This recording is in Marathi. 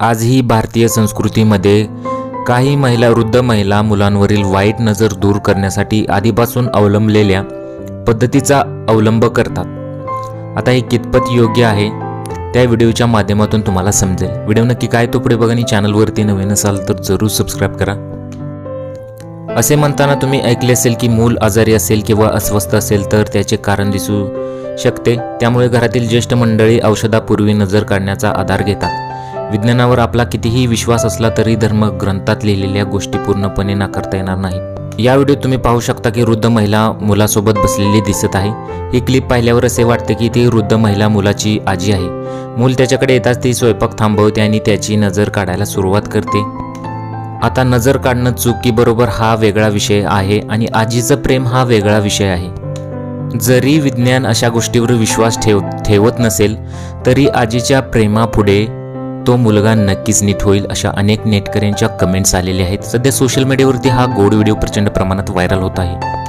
आजही भारतीय संस्कृतीमध्ये काही महिला वृद्ध महिला मुलांवरील वाईट नजर दूर करण्यासाठी आधीपासून अवलंबलेल्या पद्धतीचा अवलंब करतात. आता हे कितपत योग्य आहे त्या व्हिडिओच्या माध्यमातून तुम्हाला समजेल. व्हिडिओ नक्की काय तो पुढे बघा आणि चॅनलवरती नवीन असाल तर जरूर सबस्क्राईब करा. असे म्हणताना तुम्ही ऐकले असेल की मूल आजारी असेल किंवा अस्वस्थ असेल तर त्याचे कारण दिसू शकते. त्यामुळे घरातील ज्येष्ठ मंडळी औषधापूर्वी नजर काढण्याचा आधार घेतात. विज्ञानावर आपला कितीही विश्वास असला तरी धर्मग्रंथात लिहिलेल्या गोष्टी पूर्णपणे नाकारता येणार नाही या व्हिडिओत तुम्ही पाहू शकता की वृद्ध महिला मुलासोबत बसलेली दिसत आहे. ही क्लिप पाहिल्यावर असे वाटते की ती वृद्ध महिला मुलाची आजी आहे. मूल त्याच्याकडे येताच ती स्वयंपाक थांबवते आणि त्याची नजर काढायला सुरुवात करते. आता नजर काढणं चुकी बरोबर हा वेगळा विषय आहे आणि आजीचं प्रेम हा वेगळा विषय आहे. जरी विज्ञान अशा गोष्टीवर विश्वास ठेव ठेवत नसेल तरी आजीच्या प्रेमापुढे तो मुलगा नक्कीच नीट होईल अशा अनेक नेटकऱ्यांच्या कमेंट्स आलेल्या आहेत. सध्या सोशल मीडियावरती हा गोड व्हिडिओ प्रचंड प्रमाणात व्हायरल होत आहे.